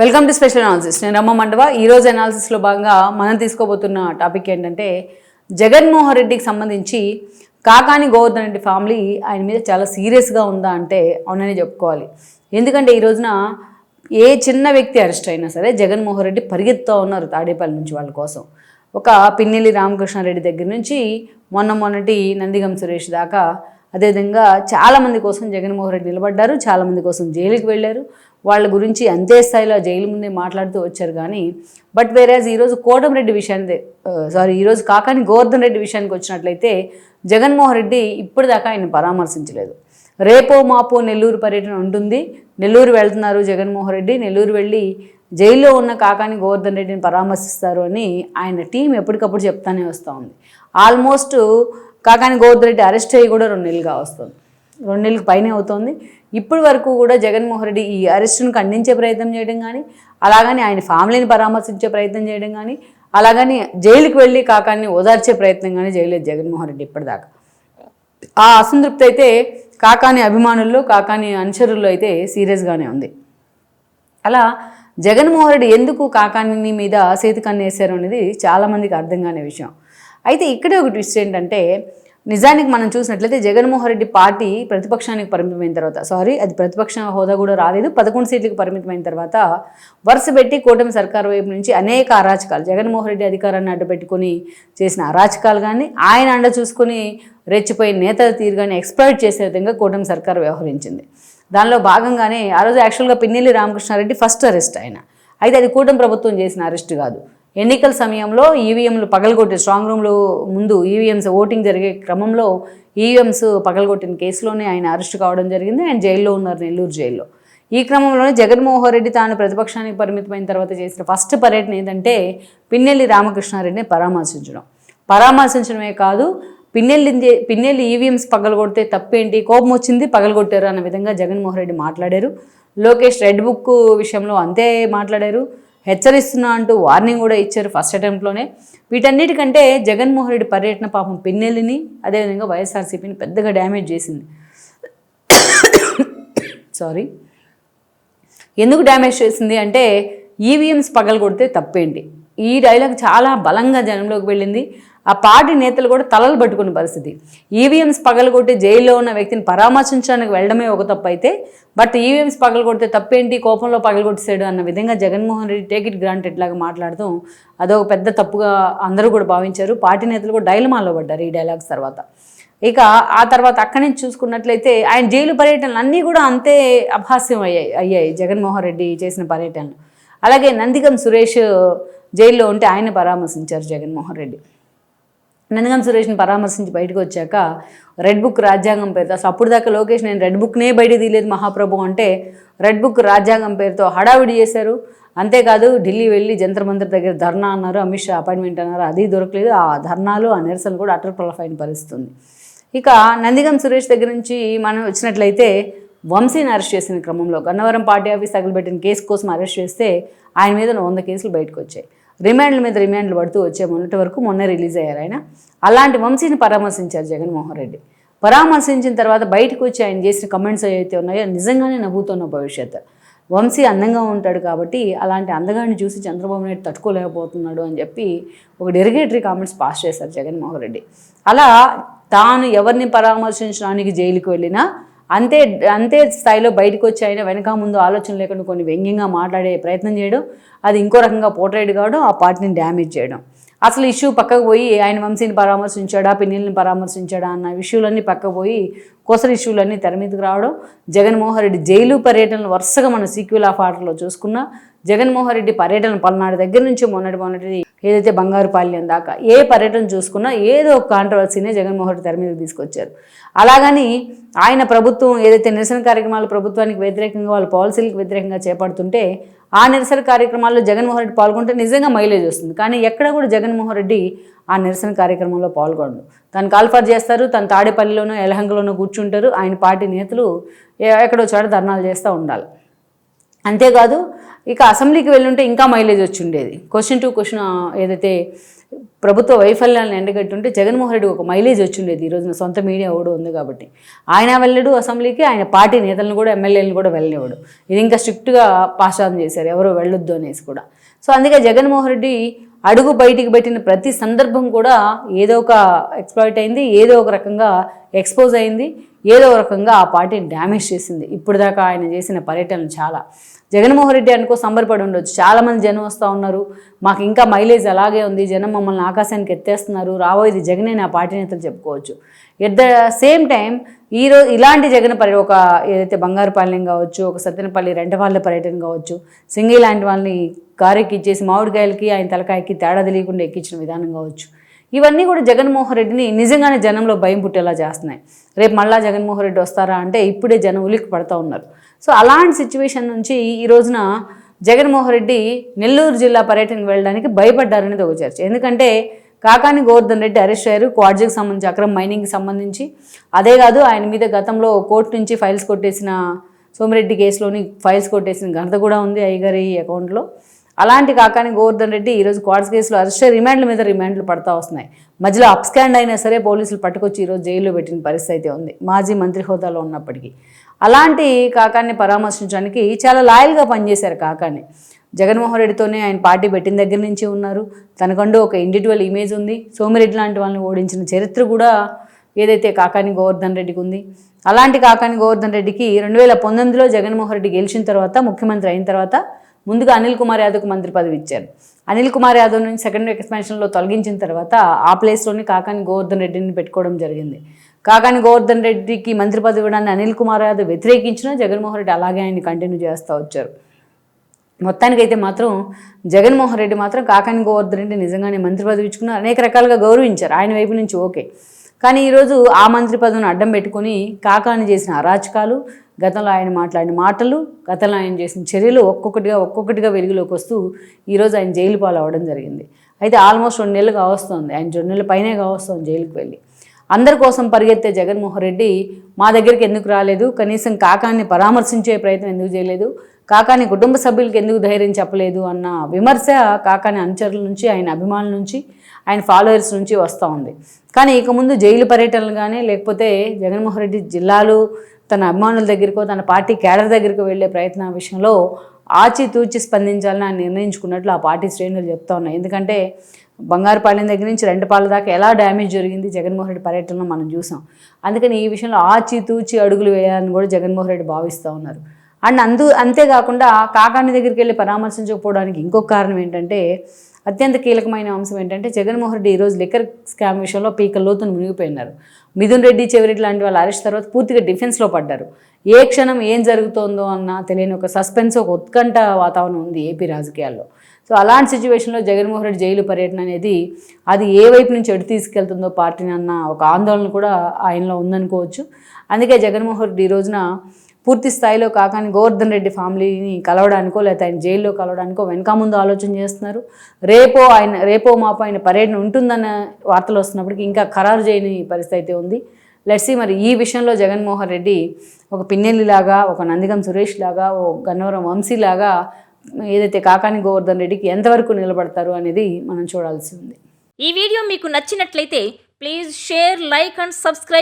Welcome to special analysis నేను రమ్మ మండవ. ఈరోజు అనాలిసిస్లో భాగంగా మనం తీసుకోబోతున్న టాపిక్ ఏంటంటే జగన్మోహన్ రెడ్డికి సంబంధించి కాకాని గోవర్ధన్ రెడ్డి ఫ్యామిలీ ఆయన మీద చాలా సీరియస్గా ఉందా అంటే అవునని చెప్పుకోవాలి. ఎందుకంటే ఈ రోజున ఏ చిన్న వ్యక్తి అరెస్ట్ అయినా సరే జగన్మోహన్ రెడ్డి పరిగెత్తుతూ ఉన్నారు తాడేపల్లి నుంచి వాళ్ళ కోసం. ఒక పిన్నెల్లి రామకృష్ణారెడ్డి దగ్గర నుంచి మొన్న మొన్నటి నందిగం సురేష్ దాకా అదేవిధంగా చాలామంది కోసం జగన్మోహన్ రెడ్డి నిలబడ్డారు చాలామంది కోసం జైలుకి వెళ్ళారు. వాళ్ళ గురించి అంతే స్థాయిలో జైలు ముందే మాట్లాడుతూ వచ్చారు కానీ బట్ వేరేజ్ ఈరోజు కోటమిరెడ్డి విషయాన్ని సారీ ఈరోజు కాకాని గోవర్ధన్ రెడ్డి విషయానికి వచ్చినట్లయితే జగన్మోహన్ రెడ్డి ఇప్పటిదాకా ఆయన పరామర్శించలేదు. రేపో మాపో నెల్లూరు పర్యటన ఉంటుంది. నెల్లూరు వెళ్తున్నారు జగన్మోహన్ రెడ్డి. నెల్లూరు వెళ్ళి జైల్లో ఉన్న కాకాని గోవర్ధన్ రెడ్డిని పరామర్శిస్తారు అని ఆయన టీం ఎప్పటికప్పుడు చెప్తానే వస్తూ ఉంది ఆల్మోస్ట్ కాకాని గోవర్ధన్ రెడ్డి అరెస్ట్ అయ్యి కూడా రెండు నెలలుగా వస్తుంది. రెండు నెలలకు పైనే అవుతోంది. ఇప్పటి వరకు కూడా జగన్మోహన్ రెడ్డి ఈ అరెస్టును ఖండించే ప్రయత్నం చేయడం కానీ అలాగని ఆయన ఫ్యామిలీని పరామర్శించే ప్రయత్నం చేయడం కానీ అలాగని జైలుకి వెళ్ళి కాకాన్ని ఓదార్చే ప్రయత్నం కానీ చేయలేదు జగన్మోహన్ రెడ్డి ఇప్పటిదాకా. ఆ అసంతృప్తి అయితే కాకాని అభిమానుల్లో కాకాని అనుచరుల్లో అయితే సీరియస్గానే ఉంది. అలా జగన్మోహన్ రెడ్డి ఎందుకు కాకాని మీద సేతు కన్నేశారు అనేది చాలామందికి అర్థం కాని విషయం. అయితే ఇక్కడే ఒక ట్విస్ట్ ఏంటంటే నిజానికి మనం చూసినట్లయితే జగన్మోహన్ రెడ్డి పార్టీ ప్రతిపక్షానికి పరిమితమైన తర్వాత సారీ అది ప్రతిపక్ష హోదా కూడా రాలేదు. పదకొండు సీట్లకు పరిమితమైన తర్వాత వరుస పెట్టి కూటమి సర్కారు వైపు నుంచి అనేక అరాచకాలు జగన్మోహన్ రెడ్డి అధికారాన్ని అడ్డుపెట్టుకుని చేసిన అరాచకాలు కానీ ఆయన అండ చూసుకుని రెచ్చిపోయిన నేతల తీరు కానీ చేసే విధంగా కూటమి సర్కారు వ్యవహరించింది. దానిలో భాగంగానే ఆ రోజు యాక్చువల్గా పిన్నెల్లి రామకృష్ణారెడ్డి ఫస్ట్ అరెస్ట్ ఆయన. అయితే అది కూటమి ప్రభుత్వం చేసిన అరెస్ట్ కాదు. ఎన్నికల సమయంలో ఈవీఎంలు పగలగొట్టి స్ట్రాంగ్ రూమ్లో ముందు ఈవీఎంస్ ఓటింగ్ జరిగే క్రమంలో ఈవీఎంస్ పగలగొట్టిన కేసులోనే ఆయన అరెస్ట్ కావడం జరిగింది. ఆయన జైల్లో ఉన్నారు నెల్లూరు జైల్లో. ఈ క్రమంలోనే జగన్మోహన్ రెడ్డి తాను ప్రతిపక్షానికి పరిమితమైన తర్వాత చేసిన ఫస్ట్ పర్యటన ఏంటంటే పిన్నెల్లి రామకృష్ణారెడ్డిని పరామర్శించడం. పరామర్శించడమే కాదు పిన్నెల్లి పిన్నెల్లి ఈవీఎంస్ పగలగొడితే తప్పేంటి? కోపం వచ్చింది పగలగొట్టారు అన్న విధంగా జగన్మోహన్ రెడ్డి మాట్లాడారు. లోకేష్ రెడ్ బుక్ విషయంలో అంతే మాట్లాడారు. హెచ్చరిస్తున్నా అంటూ వార్నింగ్ కూడా ఇచ్చారు ఫస్ట్ అటెంప్ట్లోనే. వీటన్నిటికంటే జగన్మోహన్ రెడ్డి పర్యటన పాపం పిన్నెల్లిని అదేవిధంగా వైఎస్ఆర్సీపీని పెద్దగా డ్యామేజ్ చేసింది. సారీ ఎందుకు డ్యామేజ్ చేసింది అంటే ఈవీఎంస్ పగలు కొడితే తప్పేంటి? ఈ డైలాగ్ చాలా బలంగా జనంలోకి వెళ్ళింది. ఆ పార్టీ నేతలు కూడా తలలు పట్టుకున్న పరిస్థితి. ఈవీఎంస్ పగలగొట్టి జైల్లో ఉన్న వ్యక్తిని పరామర్శించడానికి వెళ్ళడమే ఒక తప్పు అయితే బట్ ఈవీఎంస్ పగలగొడితే తప్పేంటి? కోపంలో పగలగొట్టేసాడు అన్న విధంగా Jaganmohan Reddy take it granted లాగా మాట్లాడడం అదొక పెద్ద తప్పుగా అందరూ కూడా భావించారు. పార్టీ నేతలు కూడా డైలమాలో పడ్డారు ఈ డైలాగ్స్ తర్వాత. ఇక ఆ తర్వాత అక్కడి నుంచి చూసుకున్నట్లయితే ఆయన జైలు పర్యటనలు అన్నీ కూడా అంతే అభాస్యం అయ్యాయి అయ్యాయి జగన్మోహన్ రెడ్డి చేసిన పర్యటనలు. అలాగే నందిగం సురేష్ జైల్లో ఉంటే ఆయన పరామర్శించారు జగన్మోహన్ రెడ్డి. నందిగం సురేష్ని పరామర్శించి బయటకు వచ్చాక రెడ్ బుక్ రాజ్యాంగం పేరుతో అసలు అప్పుడు దాకా లోకేష్ నేను రెడ్ బుక్నే బయట తీయలేదు మహాప్రభు అంటే రెడ్ బుక్ రాజ్యాంగం పేరుతో హడావిడి చేశారు. అంతేకాదు ఢిల్లీ వెళ్ళి జంతర్ మంతర్ దగ్గర ధర్నా అన్నారు అమిత్ షా అపాయింట్మెంట్ అన్నారు. అది దొరకలేదు. ఆ ధర్నాలు ఆ నిరసనలు కూడా అటర్ ప్రొలఫైన్ పరిస్థితుంది. ఇక నందిగం సురేష్ దగ్గర నుంచి మనం వచ్చినట్లయితే వంశీని అరెస్ట్ చేసిన క్రమంలో. గన్నవరం పార్టీ ఆఫీస్ తగలబెట్టిన కేసు కోసం అరెస్ట్ చేస్తే ఆయన మీద వంద కేసులు బయటకు వచ్చాయి. రిమాండ్ల మీద రిమాండ్లు పడుతూ వచ్చే మొన్నటి వరకు మొన్న రిలీజ్ అయ్యారు ఆయన. అలాంటి వంశీని పరామర్శించారు జగన్మోహన్ రెడ్డి. పరామర్శించిన తర్వాత బయటకు వచ్చి ఆయన చేసిన కమెంట్స్ ఏవైతే ఉన్నాయో నిజంగానే నవ్వుతున్న భవిష్యత్తు. వంశీ అందంగా ఉంటాడు కాబట్టి అలాంటి అందగాన్ని చూసి చంద్రబాబు నాయుడు తట్టుకోలేకపోతున్నాడు అని చెప్పి ఒక డెరిగేటరీ కామెంట్స్ పాస్ చేశారు జగన్మోహన్ రెడ్డి. అలా తాను ఎవరిని పరామర్శించడానికి జైలుకు వెళ్ళినా అంతే అంతే స్థాయిలో బయటకు వచ్చి ఆయన వెనక ముందు ఆలోచన లేకుండా కొన్ని వ్యంగ్యంగా మాట్లాడే ప్రయత్నం చేయడం అది ఇంకో రకంగా పోర్ట్రేట్ కావడం ఆ పార్టీని డ్యామేజ్ చేయడం. అసలు ఇష్యూ పక్కకు పోయి ఆయన వంశీని పరామర్శించాడా పిన్నిల్ని పరామర్శించాడా అన్న ఇష్యూలన్నీ పక్కకు పోయి కొసరి ఇష్యూలన్నీ తెర మీదకి రావడం జగన్మోహన్ రెడ్డి జైలు పర్యటనలు వరుసగా మనం సీక్వెల్ ఆఫ్ ఆర్డర్లో చూసుకున్నా జగన్మోహన్ రెడ్డి పర్యటన పల్నాడు దగ్గర నుంచి మొన్నటి మొన్నటి ఏదైతే బంగారుపాల్యం దాకా ఏ పర్యటన చూసుకున్నా ఏదో ఒక కాంట్రవర్సీనే జగన్మోహన్ రెడ్డి తెర మీద తీసుకొచ్చారు. అలాగని ఆయన ప్రభుత్వం ఏదైతే నిరసన కార్యక్రమాలు ప్రభుత్వానికి వ్యతిరేకంగా వాళ్ళ పాలసీలకు వ్యతిరేకంగా చేపడుతుంటే ఆ నిరసన కార్యక్రమాల్లో జగన్మోహన్ రెడ్డి పాల్గొంటే నిజంగా మైలేజ్ వస్తుంది. కానీ ఎక్కడ కూడా జగన్మోహన్ రెడ్డి ఆ నిరసన కార్యక్రమంలో పాల్గొనడు. తను కాల్ఫర్ చేస్తారు తను తాడేపల్లిలోనో ఎలహంగలోనో కూర్చుంటారు. ఆయన పార్టీ నేతలు ఎక్కడో చోట ధర్నాలు చేస్తూ ఉండాలి. అంతేకాదు ఇక అసెంబ్లీకి వెళ్ళుంటే ఇంకా మైలేజ్ వచ్చి ఉండేది క్వశ్చన్ టు క్వశ్చన్ ఏదైతే ప్రభుత్వ వైఫల్యాలను ఎండగట్టుంటే జగన్మోహన్ రెడ్డి ఒక మైలేజ్ వచ్చిండేది ఈ రోజున. సొంత మీడియా కూడా ఉంది కాబట్టి. ఆయన వెళ్ళడు అసెంబ్లీకి ఆయన పార్టీ నేతలను కూడా ఎమ్మెల్యేలను కూడా వెళ్ళనివ్వడు. ఇది ఇంకా స్ట్రిక్ట్గా పాశ్చాతం చేశారు. ఎవరో వెళ్ళొద్దు అనేసి కూడా. సో అందుకే జగన్మోహన్ రెడ్డి అడుగు బయటికి పెట్టిన ప్రతి సందర్భం కూడా ఏదో ఒక ఎక్స్ప్లాయిట్ అయింది ఏదో ఒక రకంగా ఎక్స్పోజ్ అయింది ఏదో ఒక రకంగా ఆ పార్టీని డ్యామేజ్ చేసింది. ఇప్పుడు దాకా ఆయన చేసిన పర్యటనలు చాలా. జగన్మోహన్ రెడ్డి అనుకో సంబరపడి ఉండొచ్చు. చాలామంది జనం వస్తూ ఉన్నారు. మాకు ఇంకా మైలేజ్ అలాగే ఉంది. జనం మమ్మల్ని ఆకాశానికి ఎత్తేస్తున్నారు. రాబోయేది జగనే నా పార్టీ నేతలు చెప్పుకోవచ్చు. ఎట్ ద సేమ్ టైం ఈరోజు ఇలాంటి జగన్ పర్య ఒక ఏదైతే బంగారుపాలెం కావచ్చు ఒక సత్తెనపల్లి రెంటవాళ్ళ పర్యటన కావచ్చు సింగి లాంటి వాళ్ళని కారెక్కిచ్చేసి మామిడికాయలకి ఆయన తలకాయకి తేడా తెలియకుండా ఎక్కించిన విధానం కావచ్చు. ఇవన్నీ కూడా జగన్మోహన్ రెడ్డిని నిజంగానే జనంలో భయం పుట్టేలా చేస్తున్నాయి. రేపు మళ్ళా జగన్మోహన్ రెడ్డి వస్తారా అంటే ఇప్పుడే జనం ఉలిక్కి పడుతూ ఉన్నారు. సో అలాంటి సిచ్యువేషన్ నుంచి ఈ రోజున జగన్మోహన్ రెడ్డి నెల్లూరు జిల్లా పర్యటనకు వెళ్ళడానికి భయపడ్డారనేది ఒక చర్చ. ఎందుకంటే కాకాని గోవర్ధన్ రెడ్డి అరెస్ట్ అయ్యారు క్వాడ్జికి సంబంధించి అక్రమ్ మైనింగ్కి సంబంధించి అదే కాదు ఆయన మీద గతంలో కోర్టు నుంచి ఫైల్స్ కొట్టేసిన సోమిరెడ్డి కేసులోని ఫైల్స్ కొట్టేసిన ఘనత కూడా ఉంది అయ్యగారి అకౌంట్లో. అలాంటి కాకాని గోవర్ధన్ రెడ్డి ఈరోజు క్వాడ్స్ కేసులో అరెస్ట్ రిమాండ్ల మీద రిమాండ్లు పడతా వస్తున్నాయి. మధ్యలో అప్స్కాండ్ అయినా సరే పోలీసులు పట్టుకొచ్చి ఈరోజు జైల్లో పెట్టిన పరిస్థితి అయితే ఉంది. మాజీ మంత్రి హోదాలో ఉన్నప్పటికీ. అలాంటి కాకాన్ని పరామర్శించడానికి చాలా లాయల్గా పనిచేశారు కాకాన్ని జగన్మోహన్ రెడ్డితోనే ఆయన పార్టీ పెట్టిన దగ్గర నుంచి ఉన్నారు. తనకంటూ ఒక ఇండివిజువల్ ఇమేజ్ ఉంది. సోమిరెడ్డి లాంటి వాళ్ళని ఓడించిన చరిత్ర కూడా ఏదైతే కాకాని గోవర్ధన్ రెడ్డికి ఉంది. అలాంటి కాకాని గోవర్ధన్ రెడ్డికి రెండు వేల పంతొమ్మిదిలో జగన్మోహన్ రెడ్డి గెలిచిన తర్వాత ముఖ్యమంత్రి అయిన తర్వాత ముందుగా అనిల్ కుమార్ యాదవ్కు మంత్రి పదవి ఇచ్చారు. అనిల్ కుమార్ యాదవ్ నుంచి సెకండ్ ఎక్స్పెన్షన్లో తొలగించిన తర్వాత ఆ ప్లేస్లోని కాకాని గోవర్ధన్ రెడ్డిని పెట్టుకోవడం జరిగింది. కాకాని గోవర్ధన్ రెడ్డికి మంత్రి పదవి ఇవ్వడాన్ని అనిల్ కుమార్ యాదవ్ వ్యతిరేకించినా జగన్మోహన్ రెడ్డి అలాగే ఆయన్ని కంటిన్యూ చేస్తూ వచ్చారు. మొత్తానికైతే మాత్రం జగన్మోహన్ రెడ్డి మాత్రం కాకాని గోవర్ధన్ రెడ్డి నిజంగానే మంత్రి పదవి ఇచ్చుకున్నారు అనేక రకాలుగా గౌరవించారు. ఆయన వైపు నుంచి ఓకే. కానీ ఈరోజు ఆ మంత్రి పదవిని అడ్డం పెట్టుకొని కాకాని చేసిన అరాచకాలు గతంలో ఆయన మాట్లాడిన మాటలు గతంలో ఆయన చేసిన చర్యలు ఒక్కొక్కటిగా ఒక్కొక్కటిగా వెలుగులోకి వస్తూ ఈరోజు ఆయన జైలు పాలు జరిగింది. అయితే ఆల్మోస్ట్ రెండు నెలలు కావస్తుంది ఆయన రెండు నెలల పైనే కావస్తుంది జైలుకు వెళ్ళి. అందరి కోసం పరిగెత్తే జగన్మోహన్ రెడ్డి మా దగ్గరికి ఎందుకు రాలేదు? కనీసం కాకాన్ని పరామర్శించే ప్రయత్నం ఎందుకు చేయలేదు? కాకాని కుటుంబ సభ్యులకి ఎందుకు ధైర్యం చెప్పలేదు అన్న విమర్శ కాకాని అనుచరుల నుంచి ఆయన అభిమానుల నుంచి ఆయన ఫాలోయర్స్ నుంచి వస్తూ ఉంది కానీ ఇక ముందు జైలు పర్యటనలు కానీ లేకపోతే జగన్మోహన్ రెడ్డి జిల్లాలు తన అభిమానుల దగ్గరికో తన పార్టీ కేడర్ దగ్గరికి వెళ్ళే ప్రయత్నం విషయంలో ఆచితూచి స్పందించాలని ఆయన నిర్ణయించుకున్నట్లు ఆ పార్టీ శ్రేణులు చెప్తా ఉన్నాయి. ఎందుకంటే బంగారుపాలెం దగ్గర నుంచి రెండుపాల దాకా ఎలా డ్యామేజ్ జరిగింది జగన్మోహన్ రెడ్డి పర్యటనలో మనం చూసాం. అందుకని ఈ విషయంలో ఆచితూచి అడుగులు వేయాలని కూడా జగన్మోహన్ రెడ్డి భావిస్తూ ఉన్నారు. అండ్ అందు అంతేకాకుండా కాకాని దగ్గరికి వెళ్ళి పరామర్శించకపోవడానికి ఇంకొక కారణం ఏంటంటే అత్యంత కీలకమైన అంశం ఏంటంటే జగన్మోహన్ రెడ్డి ఈరోజు లిక్కర్ స్కామ్ విషయంలో పీక లోతును మునిగిపోయినారు. మిథున్ రెడ్డి చెవిరెడ్డి లాంటి వాళ్ళు అరెస్ట్ తర్వాత పూర్తిగా డిఫెన్స్లో పడ్డారు. ఏ క్షణం ఏం జరుగుతోందో అన్న తెలియని ఒక సస్పెన్స్ ఒక ఉత్కంఠ వాతావరణం ఉంది ఏపీ రాజకీయాల్లో. సో అలాంటి సిచ్యువేషన్లో జగన్మోహన్ రెడ్డి జైలు పర్యటన అనేది అది ఏ వైపు నుంచి ఎటు తీసుకెళ్తుందో పార్టీని అన్న ఒక ఆందోళన కూడా ఆయనలో ఉందనుకోవచ్చు. అందుకే జగన్మోహన్ రెడ్డి ఈ రోజున పూర్తి స్థాయిలో కాకాని గోవర్ధన్ రెడ్డి ఫ్యామిలీని కలవడానికో లేకపోతే ఆయన జైల్లో కలవడానికో వెనక ముందు ఆలోచన చేస్తున్నారు. రేపో ఆయన రేపో మాపో ఆయన పర్యటన ఉంటుందన్న వార్తలు వస్తున్నప్పటికీ ఇంకా ఖరారు చేయని పరిస్థితి అయితే ఉంది. లెట్సి మరి ఈ విషయంలో జగన్మోహన్ రెడ్డి ఒక పిన్నెల్లిలాగా ఒక నందిగం సురేష్ లాగా ఓ గన్నవరం వంశీ లాగా ఏదైతే కాకాని గోవర్ధన్ రెడ్డికి ఎంతవరకు నిలబడతారు అనేది మనం చూడాల్సి ఉంది. ఈ వీడియో మీకు నచ్చినట్లయితే please share like and subscribe